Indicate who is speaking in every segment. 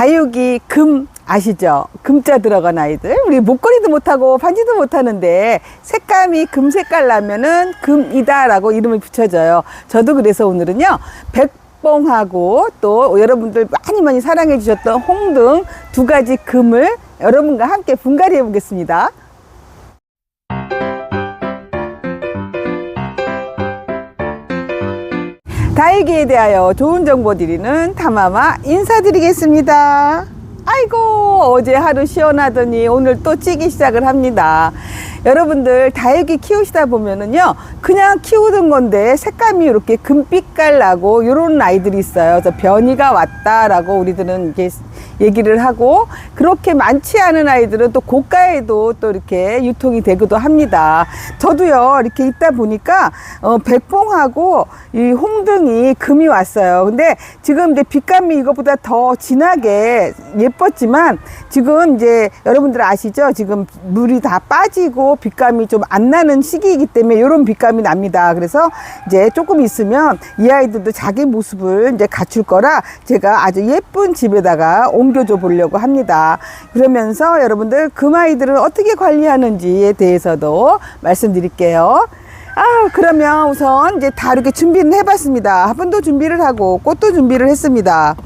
Speaker 1: 다육이 금 아시죠? 금자 들어간 아이들. 우리 목걸이도 못하고 반지도 못하는데 색감이 금 색깔 나면은 금이다라고 이름을 붙여줘요. 저도 그래서 오늘은요. 백봉하고 또 여러분들 많이 많이 사랑해 주셨던 홍등 두 가지 금을 여러분과 함께 분갈이 해 보겠습니다. 다육이에 대하여 좋은 정보 드리는 타마마 인사드리겠습니다. 아이고 어제 하루 시원하더니 오늘 또 찌기 시작을 합니다. 여러분들 다육이 키우시다 보면은요 그냥 키우던 건데 색감이 이렇게 금빛깔 나고 이런 아이들이 있어요. 그래서 변이가 왔다라고 우리들은 이게 얘기를 하고 그렇게 많지 않은 아이들은 또 고가에도 또 이렇게 유통이 되기도 합니다. 저도요 이렇게 있다 보니까 어, 백봉하고 이 홍등이 금이 왔어요. 근데 지금 이제 빛감이 이것보다 더 진하게 예뻤지만 지금 이제 여러분들 아시죠? 지금 물이 다 빠지고 빛감이 좀 안 나는 시기이기 때문에 이런 빛감이 납니다. 그래서 이제 조금 있으면 이 아이들도 자기 모습을 이제 갖출 거라 제가 아주 예쁜 집에다가 옮 겨줘 보려고 합니다. 그러면서 여러분들 금아이들을 어떻게 관리하는지에 대해서도 말씀드릴게요. 아, 그러면 우선 이제 다르게 준비를 해봤습니다. 화분도 준비를 하고 꽃도 준비를 했습니다.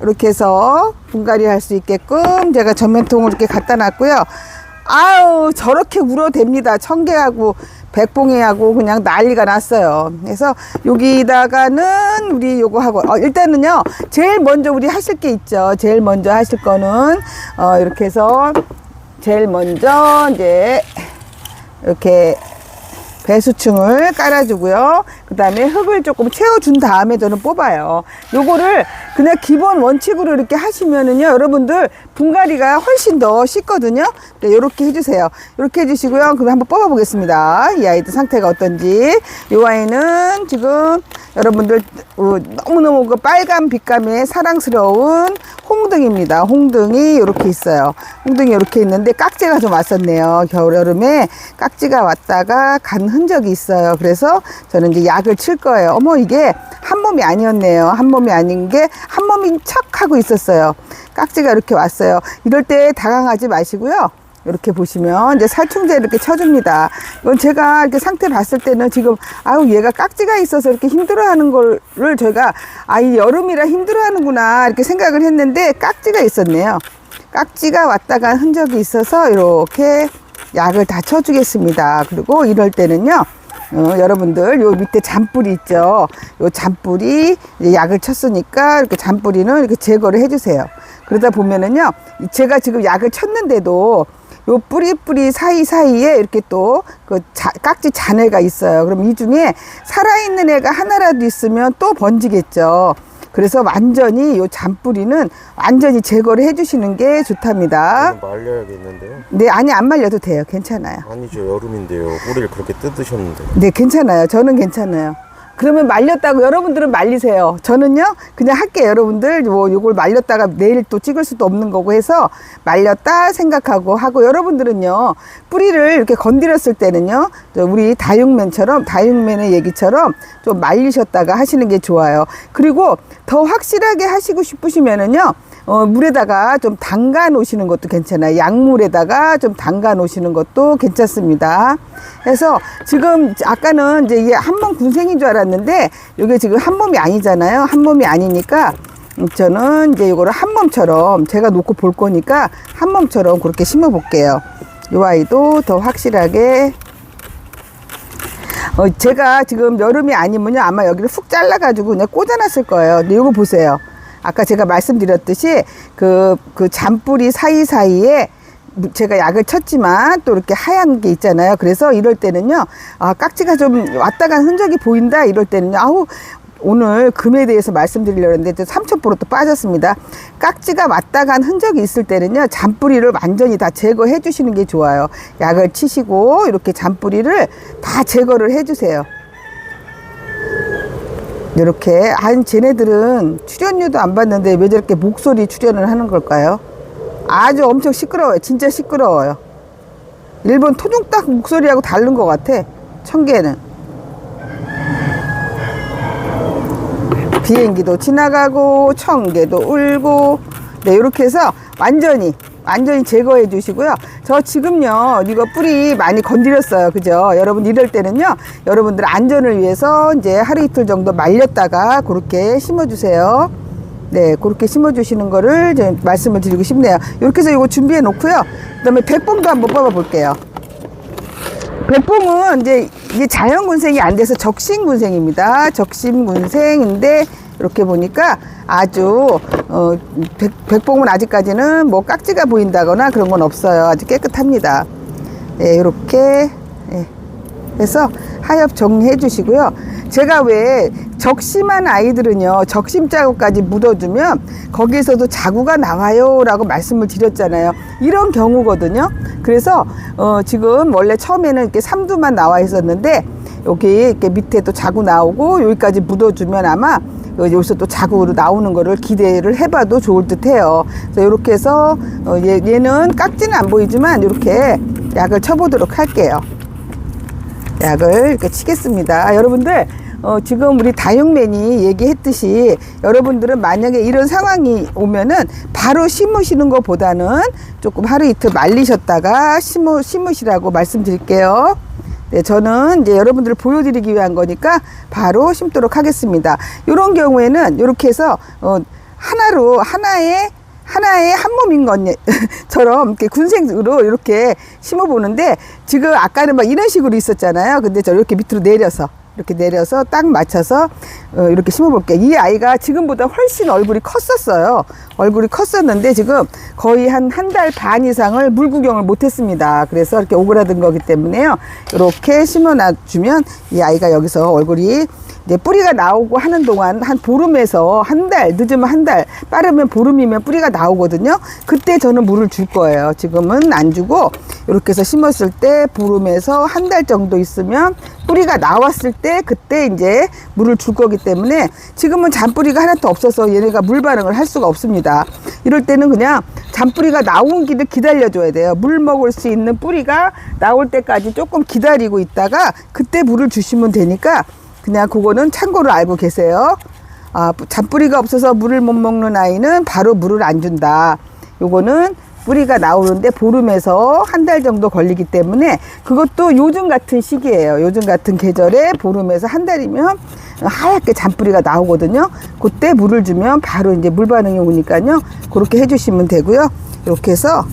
Speaker 1: 이렇게 해서 분갈이 할 수 있게끔 제가 전면통을 이렇게 갖다 놨고요. 아우, 저렇게 울어댑니다. 청개하고 백봉이하고 그냥 난리가 났어요. 그래서 여기다가는 우리 요거 하고, 어, 일단은요, 제일 먼저 우리 하실 게 있죠. 제일 먼저 하실 거는, 어, 이렇게 해서 제일 먼저 이제 이렇게 배수층을 깔아주고요. 그 다음에 흙을 조금 채워준 다음에 저는 뽑아요. 요거를 그냥 기본 원칙으로 이렇게 하시면은요, 여러분들 분갈이가 훨씬 더 쉽거든요. 네, 요렇게 해주세요. 요렇게 해주시고요. 그럼 한번 뽑아보겠습니다. 이 아이들 상태가 어떤지. 요 아이는 지금 여러분들 어, 너무너무 그 빨간 빛감의 사랑스러운 홍등입니다. 홍등이 이렇게 있어요. 홍등이 이렇게 있는데 깍지가 좀 왔었네요. 겨울 여름에 깍지가 왔다가 간 흔적이 있어요. 그래서 저는 이제 약을 칠 거예요. 어머 이게 한 몸이 아니었네요. 한 몸이 아닌 게 한 몸인 척 하고 있었어요. 깍지가 이렇게 왔어요. 이럴 때 당황하지 마시고요. 이렇게 보시면 이제 살충제 이렇게 쳐줍니다. 이건 제가 이렇게 상태 봤을 때는 지금 아유 얘가 깍지가 있어서 이렇게 힘들어하는 거를 제가 아이 여름이라 힘들어하는구나 이렇게 생각을 했는데 깍지가 있었네요. 깍지가 왔다 간 흔적이 있어서 이렇게 약을 다 쳐주겠습니다. 그리고 이럴 때는요. 어, 여러분들 요 밑에 잔뿌리 있죠. 요 잔뿌리 이제 약을 쳤으니까 이렇게 잔뿌리는 이렇게 제거를 해주세요. 그러다 보면은요, 제가 지금 약을 쳤는데도 요 뿌리 뿌리 사이 사이에 이렇게 또 그 깍지 잔해가 있어요. 그럼 이 중에 살아있는 애가 하나라도 있으면 또 번지겠죠. 그래서 완전히 요 잔뿌리는 완전히 제거를 해주시는 게 좋답니다.
Speaker 2: 말려야겠는데요?
Speaker 1: 네, 아니 안 말려도 돼요. 괜찮아요.
Speaker 2: 아니죠 여름인데요 뿌리를 그렇게 뜯으셨는데
Speaker 1: 네, 괜찮아요. 저는 괜찮아요. 그러면 말렸다고 여러분들은 말리세요. 저는요, 그냥 할게요. 여러분들, 뭐, 요걸 말렸다가 내일 또 찍을 수도 없는 거고 해서 말렸다 생각하고 하고 여러분들은요, 뿌리를 이렇게 건드렸을 때는요, 저 우리 다육맨처럼, 다육맨의 얘기처럼 좀 말리셨다가 하시는 게 좋아요. 그리고 더 확실하게 하시고 싶으시면은요, 어, 물에다가 좀 담가 놓으시는 것도 괜찮아요. 약물에다가 좀 담가 놓으시는 것도 괜찮습니다. 그래서 지금 아까는 이제 이게 한 몸 군생인 줄 알았는데 이게 지금 한 몸이 아니잖아요. 한 몸이 아니니까 저는 이제 이거를 한 몸처럼 제가 놓고 볼 거니까 한 몸처럼 그렇게 심어 볼게요. 이 아이도 더 확실하게 어, 제가 지금 여름이 아니면요 아마 여기를 훅 잘라가지고 그냥 꽂아놨을 거예요. 근데 이거 보세요. 아까 제가 말씀드렸듯이 그, 그 잔뿌리 사이사이에 제가 약을 쳤지만 또 이렇게 하얀 게 있잖아요. 그래서 이럴 때는요, 아, 깍지가 좀 왔다 간 흔적이 보인다. 이럴 때는요, 아우, 오늘 금에 대해서 말씀드리려고 했는데 삼천포로 또 빠졌습니다. 깍지가 왔다 간 흔적이 있을 때는요, 잔뿌리를 완전히 다 제거해 주시는 게 좋아요. 약을 치시고 이렇게 잔뿌리를 다 제거를 해 주세요. 이렇게 한 쟤네들은 출연료도 안 받는데 왜 저렇게 목소리 출연을 하는 걸까요? 아주 엄청 시끄러워요. 진짜 시끄러워요. 일본 토종닭 목소리하고 다른 것 같아. 청개는. 비행기도 지나가고 청개도 울고 네, 이렇게 해서 완전히 완전히 제거해 주시고요. 저 지금요, 이거 뿌리 많이 건드렸어요. 그죠? 여러분 이럴 때는요, 여러분들 안전을 위해서 이제 하루 이틀 정도 말렸다가 그렇게 심어 주세요. 네, 그렇게 심어 주시는 거를 말씀을 드리고 싶네요. 이렇게 해서 이거 준비해 놓고요. 그 다음에 백봉도 한번 뽑아 볼게요. 백봉은 이제 이게 자연 군생이 안 돼서 적심 군생입니다. 적심 군생인데 이렇게 보니까 아주 어 백, 백봉은 아직까지는 뭐 깍지가 보인다거나 그런 건 없어요. 아주 깨끗합니다. 예, 이렇게 예. 해서 하엽 정리해 주시고요. 제가 왜 적심한 아이들은요, 적심 자국까지 묻어주면 거기에서도 자구가 나와요 라고 말씀을 드렸잖아요. 이런 경우거든요. 그래서, 어, 지금 원래 처음에는 이렇게 삼두만 나와 있었는데, 여기 이렇게 밑에 또 자구 나오고 여기까지 묻어주면 아마 여기서 또 자국으로 나오는 거를 기대를 해봐도 좋을 듯 해요. 그래서 이렇게 해서, 어, 얘, 얘는 깍지는 안 보이지만 이렇게 약을 쳐보도록 할게요. 약을 이렇게 치겠습니다. 여러분들, 어, 지금 우리 다육맨이 얘기했듯이 여러분들은 만약에 이런 상황이 오면은 바로 심으시는 것보다는 조금 하루 이틀 말리셨다가 심으, 심으시라고 말씀드릴게요. 네, 저는 이제 여러분들을 보여드리기 위한 거니까 바로 심도록 하겠습니다. 이런 경우에는 이렇게 해서, 어, 하나로, 하나에 하나의 한 몸인 것처럼 이렇게 군생으로 이렇게 심어보는데 지금 아까는 막 이런 식으로 있었잖아요. 근데 저 이렇게 밑으로 내려서 이렇게 내려서 딱 맞춰서 어, 이렇게 심어볼게요. 이 아이가 지금보다 훨씬 얼굴이 컸었어요. 얼굴이 컸었는데 지금 거의 한 한 달 반 이상을 물 구경을 못했습니다. 그래서 이렇게 오그라든 거기 때문에요. 이렇게 심어놔주면 이 아이가 여기서 얼굴이 이제 뿌리가 나오고 하는 동안 한 보름에서 한 달, 늦으면 한 달, 빠르면 보름이면 뿌리가 나오거든요. 그때 저는 물을 줄 거예요. 지금은 안 주고, 이렇게 해서 심었을 때 보름에서 한 달 정도 있으면 뿌리가 나왔을 때 그때 이제 물을 줄 거기 때문에 지금은 잔뿌리가 하나도 없어서 얘네가 물 반응을 할 수가 없습니다. 이럴 때는 그냥 잔뿌리가 나온 길을 기다려줘야 돼요. 물 먹을 수 있는 뿌리가 나올 때까지 조금 기다리고 있다가 그때 물을 주시면 되니까 그냥 그거는 참고로 알고 계세요. 아, 잔뿌리가 없어서 물을 못 먹는 아이는 바로 물을 안 준다. 요거는 뿌리가 나오는데 보름에서 한 달 정도 걸리기 때문에 그것도 요즘 같은 시기예요. 요즘 같은 계절에 보름에서 한 달이면 하얗게 잔뿌리가 나오거든요. 그때 물을 주면 바로 이제 물 반응이 오니까요. 그렇게 해주시면 되고요. 이렇게 해서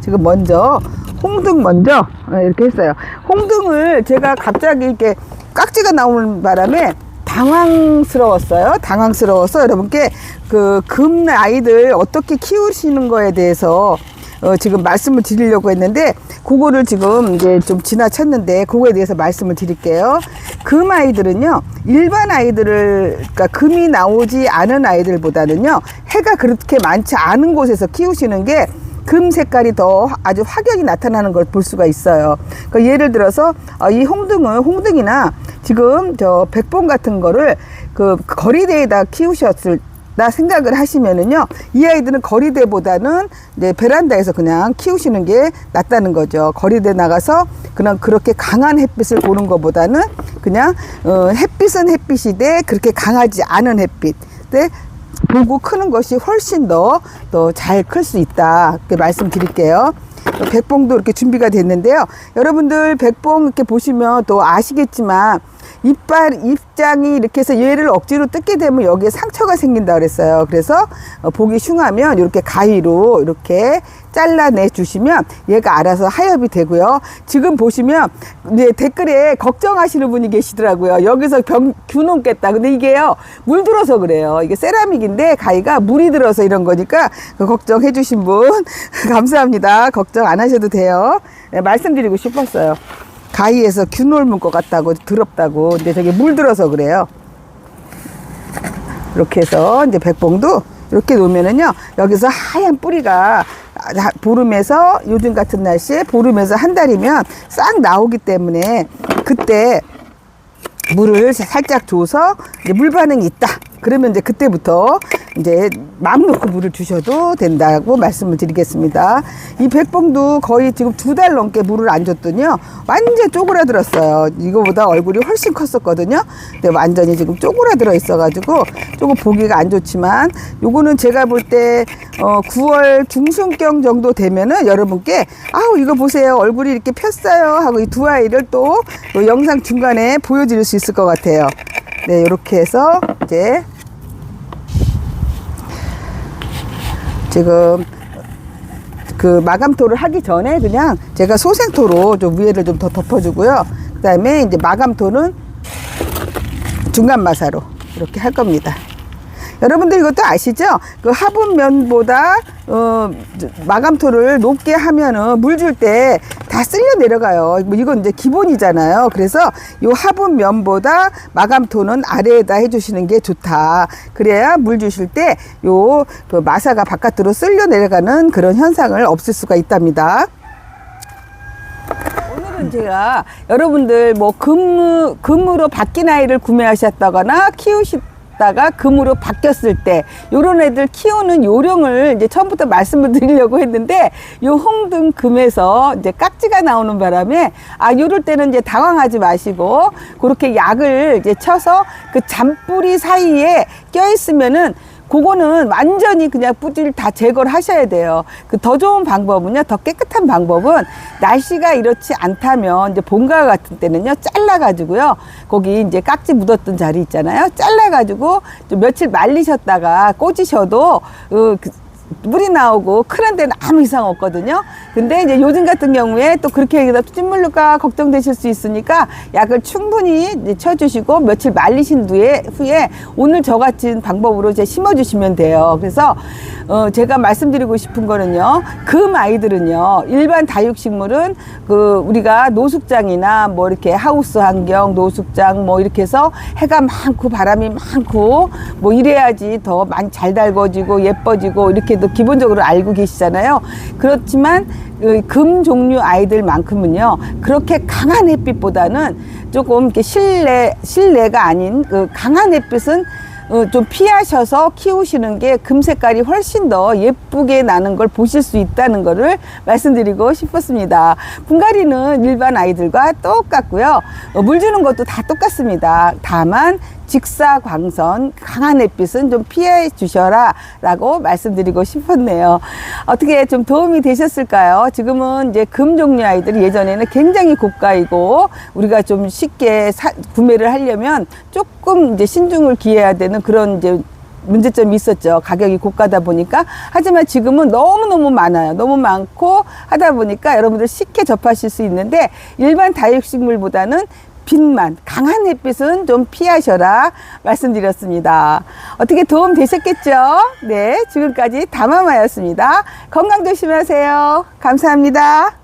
Speaker 1: 지금 먼저 홍등 먼저 어, 이렇게 했어요. 홍등을 제가 갑자기 이렇게 깍지가 나오는 바람에 당황스러웠어요. 당황스러워서 여러분께 그 금 아이들 어떻게 키우시는 거에 대해서 어, 지금 말씀을 드리려고 했는데 그거를 지금 이제 좀 지나쳤는데 그거에 대해서 말씀을 드릴게요. 금 아이들은요 일반 아이들을 그러니까 금이 나오지 않은 아이들보다는요 해가 그렇게 많지 않은 곳에서 키우시는 게 금 색깔이 더 아주 확연히 나타나는 걸 볼 수가 있어요. 그러니까 예를 들어서 어, 이 홍등은 홍등이나 지금 저 백봉 같은 거를 그 거리대에다 키우셨을 다 생각을 하시면은요 이 아이들은 거리대보다는 이제 베란다에서 그냥 키우시는 게 낫다는 거죠. 거리대 나가서 그냥 그렇게 강한 햇빛을 보는 것보다는 그냥 어, 햇빛은 햇빛이되 그렇게 강하지 않은 햇빛. 때 보고 크는 것이 훨씬 더 더 잘 클 수 있다 이렇게 말씀드릴게요. 백봉도 이렇게 준비가 됐는데요. 여러분들 백봉 이렇게 보시면 또 아시겠지만 이빨 입장이 이렇게 해서 얘를 억지로 뜯게 되면 여기에 상처가 생긴다 그랬어요. 그래서 어, 보기 흉하면 이렇게 가위로 이렇게 잘라내 주시면 얘가 알아서 하엽이 되고요. 지금 보시면 이제 댓글에 걱정하시는 분이 계시더라고요. 여기서 병, 균 겠다. 근데 이게요 물 들어서 그래요. 이게 세라믹인데 가위가 물이 들어서 이런 거니까 그 걱정해 주신 분 감사합니다. 걱정 안 하셔도 돼요. 네, 말씀드리고 싶었어요. 가위에서 균 옮은 것 같다고 더럽다고 근데 저게 물 들어서 그래요. 이렇게 해서 이제 백봉도 이렇게 놓으면은요 여기서 하얀 뿌리가 아, 보름에서 요즘 같은 날씨에 보름에서 한 달이면 싹 나오기 때문에 그때 물을 살짝 줘서 이제 물 반응이 있다 그러면 이제 그때부터 이제 마음 놓고 물을 주셔도 된다고 말씀을 드리겠습니다. 이 백봉도 거의 지금 두 달 넘게 물을 안 줬더니요. 완전 쪼그라들었어요. 이거보다 얼굴이 훨씬 컸었거든요. 근데 완전히 지금 쪼그라들어 있어가지고 조금 보기가 안 좋지만 요거는 제가 볼 때 어, 9월 중순경 정도 되면은 여러분께 아우 이거 보세요 얼굴이 이렇게 폈어요 하고 이 두 아이를 또, 또 영상 중간에 보여드릴 수 있을 것 같아요. 네 이렇게 해서 이제 지금 그 마감토를 하기 전에 그냥 제가 소생토로 좀 위에를 좀 더 덮어주고요. 그 다음에 이제 마감토는 중간 마사로 이렇게 할 겁니다. 여러분들 이것도 아시죠? 그 화분면보다 어, 마감토를 높게 하면은 물 줄 때 다 쓸려 내려가요. 뭐 이건 이제 기본이잖아요. 그래서 이 화분면보다 마감토는 아래에다 해주시는 게 좋다. 그래야 물 주실 때 요 그 마사가 바깥으로 쓸려 내려가는 그런 현상을 없앨 수가 있답니다. 제가 여러분들 뭐 금무, 금으로 바뀐 아이를 구매하셨다거나 키우시 다가 금으로 바뀌었을 때 요런 애들 키우는 요령을 이제 처음부터 말씀을 드리려고 했는데 요 홍등 금에서 이제 깍지가 나오는 바람에 아 요럴 때는 이제 당황하지 마시고 그렇게 약을 이제 쳐서 그 잔뿌리 사이에 껴 있으면은 그거는 완전히 그냥 뿌리를 다 제거를 하셔야 돼요. 그 더 좋은 방법은요, 더 깨끗한 방법은 날씨가 이렇지 않다면 이제 봄과 같은 때는요, 잘라가지고요, 거기 이제 깍지 묻었던 자리 있잖아요. 잘라가지고 좀 며칠 말리셨다가 꽂으셔도, 어, 그 물이 나오고 크는 데는 아무 이상 없거든요. 근데 이제 요즘 같은 경우에 또 그렇게 얘기다 찜물릴까 걱정되실 수 있으니까 약을 충분히 쳐주시고 며칠 말리신 후에, 후에 오늘 저 같은 방법으로 이제 심어주시면 돼요. 그래서 어, 제가 말씀드리고 싶은 거는요. 금 아이들은요. 일반 다육식물은 그 우리가 노숙장이나 뭐 이렇게 하우스 환경, 노숙장 뭐 이렇게 해서 해가 많고 바람이 많고 뭐 이래야지 더 많이 잘 달궈지고 예뻐지고 이렇게 도 기본적으로 알고 계시잖아요. 그렇지만 그금 종류 아이들만큼은요 그렇게 강한 햇빛보다는 조금 이렇게 실내 실내가 아닌 그 강한 햇빛은 어, 좀 피하셔서 키우시는 게 금 색깔이 훨씬 더 예쁘게 나는 걸 보실 수 있다는 거를 말씀드리고 싶었습니다. 분갈이는 일반 아이들과 똑같고요. 어, 물 주는 것도 다 똑같습니다. 다만 직사광선 강한 햇빛은 좀 피해 주셔라 라고 말씀드리고 싶었네요. 어떻게 좀 도움이 되셨을까요? 지금은 이제 금 종류 아이들이 예전에는 굉장히 고가이고 우리가 좀 쉽게 사- 구매를 하려면 조금 이제 신중을 기해야 되는 그런 이제 문제점이 있었죠. 가격이 고가다 보니까. 하지만 지금은 너무너무 많아요. 너무 많고 하다 보니까 여러분들 쉽게 접하실 수 있는데 일반 다육식물보다는 빛만 강한 햇빛은 좀 피하셔라 말씀드렸습니다. 어떻게 도움 되셨겠죠? 네, 지금까지 담아마였습니다. 건강 조심하세요. 감사합니다.